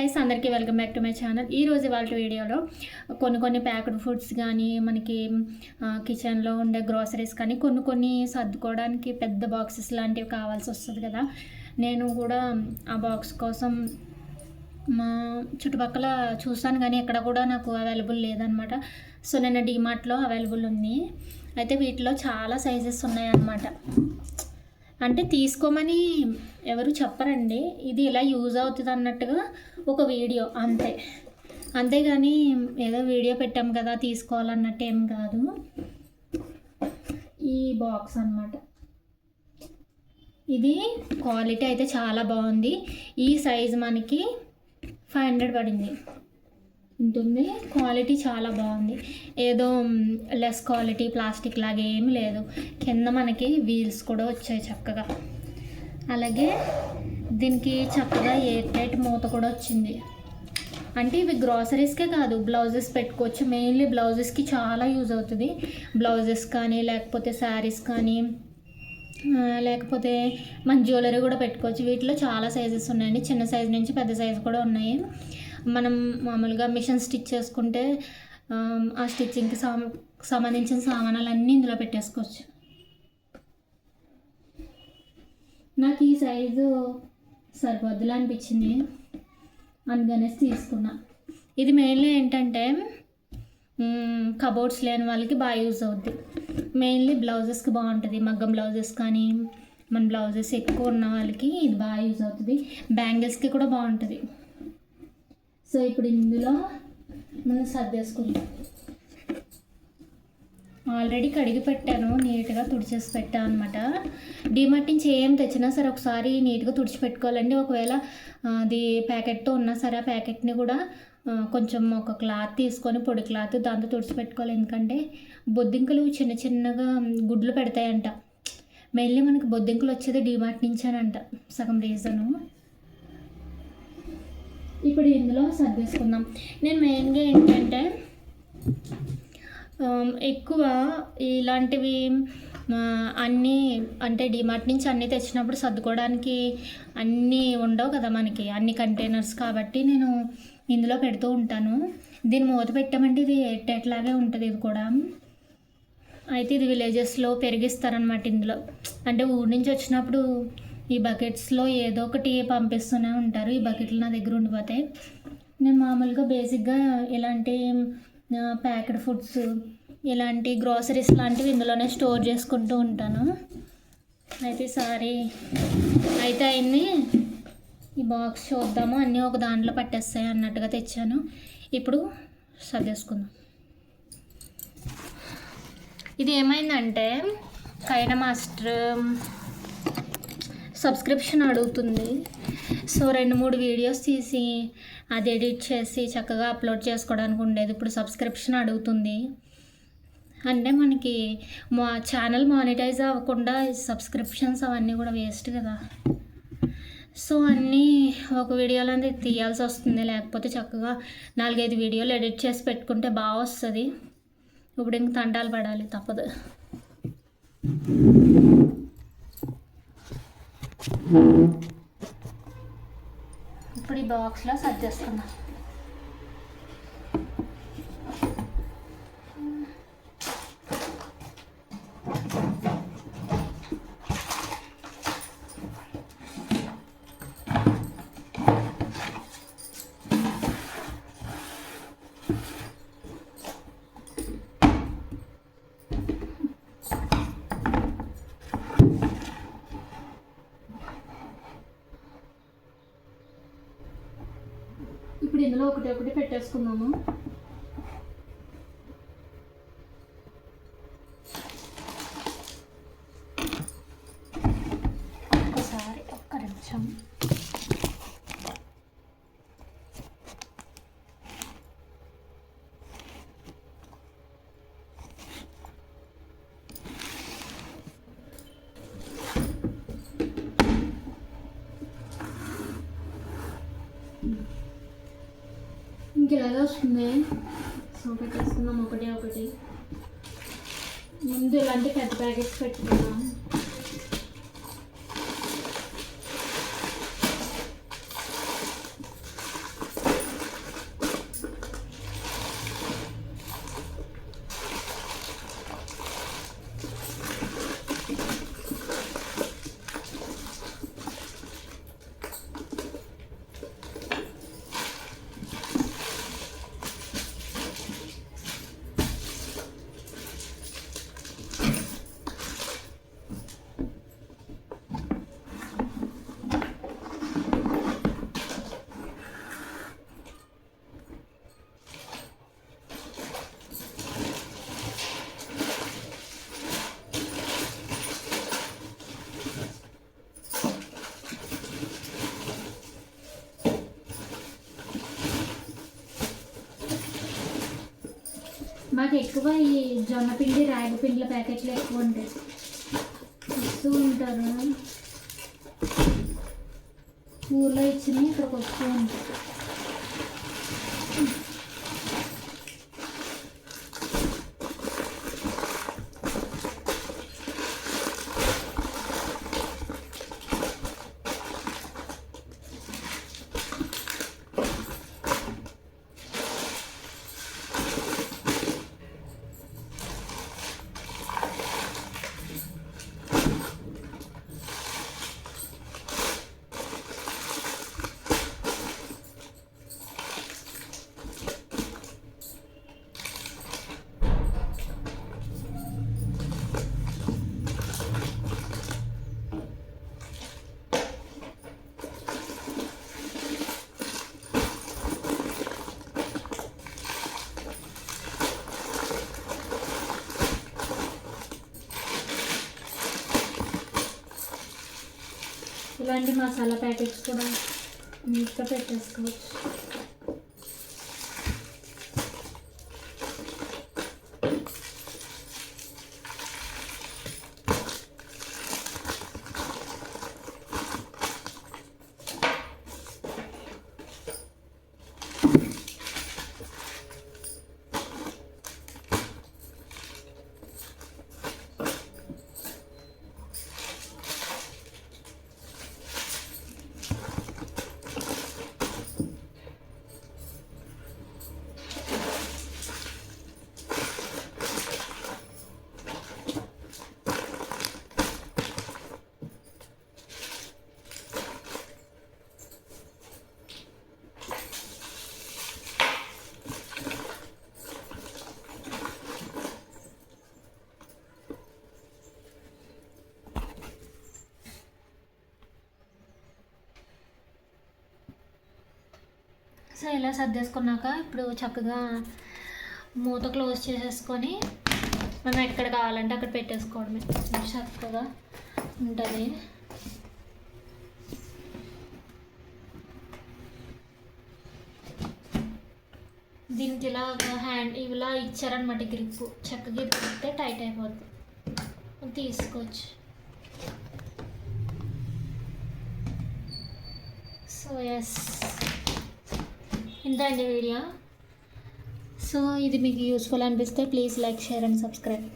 Guys అందరికీ welcome back to my channel ఈ రోజు వాళ్ళ వీడియోలో కొన్ని కొన్ని ప్యాక్డ్ ఫుడ్స్ కానీ మనకి కిచెన్లో ఉండే గ్రోసరీస్ కానీ కొన్ని కొన్ని సర్దుకోవడానికి పెద్ద బాక్సెస్ లాంటివి కావాల్సి వస్తుంది కదా. నేను కూడా ఆ బాక్స్ కోసం మా చుట్టుపక్కల చూస్తాను కానీ ఎక్కడ కూడా నాకు అవైలబుల్ లేదనమాట సో నేను డిమార్ట్లో అవైలబుల్ ఉంది. అయితే వీటిలో చాలా సైజెస్ ఉన్నాయన్నమాట. అంటే తీసుకోమని ఎవరు చెప్పరండి. ఇది ఇలా యూజ్ అవుతుంది అన్నట్టుగా ఒక వీడియో అంతే. అంతేగాని ఏదో వీడియో పెట్టాం కదా తీసుకోవాలన్నట్టు ఏం కాదు. ఈ బాక్స్ అన్నమాట. ఇది క్వాలిటీ అయితే చాలా బాగుంది. ఈ సైజ్ మనకి ఫైవ్ హండ్రెడ్ పడింది. ఉంటుంది. క్వాలిటీ చాలా బాగుంది. ఏదో లెస్ క్వాలిటీ ప్లాస్టిక్ లాగా ఏమి లేదు. కింద మనకి వీల్స్ కూడా వచ్చాయి చక్కగా. అలాగే దీనికి చక్కగా ఎయిర్ టైట్ మూత కూడా వచ్చింది. అంటే ఇవి గ్రాసరీస్కే కాదు బ్లౌజెస్ పెట్టుకోవచ్చు. మెయిన్లీ బ్లౌజెస్కి చాలా యూజ్ అవుతుంది. బ్లౌజెస్ కానీ లేకపోతే శారీస్ కానీ లేకపోతే మన జ్యువెలరీ కూడా పెట్టుకోవచ్చు. వీటిలో చాలా సైజెస్ ఉన్నాయండి. చిన్న సైజు నుంచి పెద్ద సైజు కూడా ఉన్నాయి. మనం మామూలుగా మిషన్ స్టిచ్ చేసుకుంటే ఆ, స్టిచ్చింగ్కి సా సంబంధించిన సామానాలన్నీ ఇందులో పెట్టేసుకోవచ్చు. నాకు ఈ సైజు సరిపోద్దులా అనిపించింది. అందుకనేసి తీసుకున్నా. ఇది మెయిన్లీ ఏంటంటే కబోర్డ్స్ లేని వాళ్ళకి బాగా యూజ్ అవుద్ది. మెయిన్లీ బ్లౌజెస్కి బాగుంటుంది. మగ్గం బ్లౌజెస్ కానీ మన బ్లౌజెస్ ఎక్కువ ఉన్న వాళ్ళకి ఇది బాగా యూజ్ అవుతుంది. బ్యాంగిల్స్కి కూడా బాగుంటుంది. సో ఇప్పుడు ఇందులో మనం సర్దేసుకుందాం. ఆల్రెడీ కడిగి పెట్టాను నీట్గా తుడిచేసి పెట్టాను అనమాట డిమార్ట్ నుంచి ఏం తెచ్చినా సరే ఒకసారి నీట్గా తుడిచిపెట్టుకోవాలండి ఒకవేళ అది ప్యాకెట్తో ఉన్నా సరే ఆ ప్యాకెట్ని కూడా కొంచెం ఒక క్లాత్ తీసుకొని పొడి క్లాత్ దాంతో తుడిచిపెట్టుకోవాలి ఎందుకంటే బొద్దింకలు చిన్న చిన్నగా గుడ్లు పెడతాయంట. మెయిన్లీ మనకి బొద్దింకలు వచ్చేది డిమార్ట్ నుంచేనంట సగం రీజను. ఇప్పుడు ఇందులో సర్దేసుకుందాం. నేను మెయిన్గా ఏంటంటే ఎక్కువ ఇలాంటివి అన్నీ అంటే డిమార్ట్ నుంచి అన్నీ తెచ్చినప్పుడు సర్దుకోవడానికి అన్నీ ఉండవు కదా మనకి. అన్ని కంటైనర్స్ కాబట్టి నేను ఇందులో పెడుతూ ఉంటాను. దీన్ని మూత పెట్టామంటే ఇది ఎట్టేట్లాగే ఉంటుంది ఇది కూడా. అయితే ఇది విలేజెస్లో పెరిగిస్తారనమాట ఇందులో. అంటే ఊరి నుంచి వచ్చినప్పుడు ఈ బకెట్స్లో ఏదో ఒకటి పంపిస్తూనే ఉంటారు. ఈ బకెట్లు నా దగ్గర ఉండిపోతాయి నేను మామూలుగా బేసిక్గా ఇలాంటి ప్యాకెడ్ ఫుడ్స్ ఇలాంటి గ్రోసరీస్ లాంటివి ఇందులోనే స్టోర్ చేసుకుంటూ ఉంటాను. అయితే సారీ అయితే అయన్ని ఈ బాక్స్ చూద్దాము. అన్నీ ఒక దాంట్లో పట్టేస్తాయి అన్నట్టుగా తెచ్చాను. ఇప్పుడు సర్దేసుకుందాం ఇది ఏమైందంటే కైన మాస్టర్ సబ్స్క్రిప్షన్ అడుగుతుంది. సో రెండు మూడు వీడియోస్ తీసి అది ఎడిట్ చేసి చక్కగా అప్లోడ్ చేసుకోవడానికి ఉండేది. ఇప్పుడు సబ్స్క్రిప్షన్ అడుగుతుంది. అంటే మనకి మా ఛానల్ మానిటైజ్ అవ్వకుండా సబ్స్క్రిప్షన్స్ అవన్నీ కూడా వేస్ట్ కదా. సో అన్నీ ఒక వీడియోలో తీయాల్సి వస్తుంది. లేకపోతే చక్కగా నాలుగైదు వీడియోలు ఎడిట్ చేసి పెట్టుకుంటే బాగా వస్తుంది. ఇప్పుడు ఇంక తంటాలు పడాలి తప్పదు. Hmm. ఇప్పుడు ఈ బాక్స్లో సర్దేసుకుందాం చేసుకుందాం ఇప్పుడు ఇందులో ఒకటి ఒకటి పెట్టేసుకుందాము ఎలా వస్తుంది సో పెట్టేస్తున్నాం ఒకటి ఒకటి. ముందు ఇలాంటి పెద్ద ప్యాకెట్స్ పెట్టుకున్నాం మాకు ఎక్కువ ఈ జొన్న పిండి రాగి పిండిల ప్యాకెట్లు ఎక్కువ ఉంటాయి. ఇస్తూ ఉంటారు. ఊర్లో ఇచ్చినవి ఇక్కడికి వస్తూ ఉంటాయి. ఇలాంటి మసాలా ప్యాకెట్స్ కూడా నీట్గా పెట్టేసుకోవచ్చు. సో ఇలా సర్దేసుకున్నాక ఇప్పుడు చక్కగా మూత క్లోజ్ చేసేసుకొని మనం ఎక్కడ కావాలంటే అక్కడ పెట్టేసుకోవడమే. చక్కగా ఉంటుంది. దీనికి ఇలా హ్యాండ్ ఇలా ఇచ్చారనమాట గ్రిప్ చక్కగా ఇది పెడితే టైట్ అయిపోద్ది. తీసుకోవచ్చు. సో ఎస్ ఇంత అండి వీడియో. సో ఇది మీకు యూస్ఫుల్ అనిపిస్తే please like share and subscribe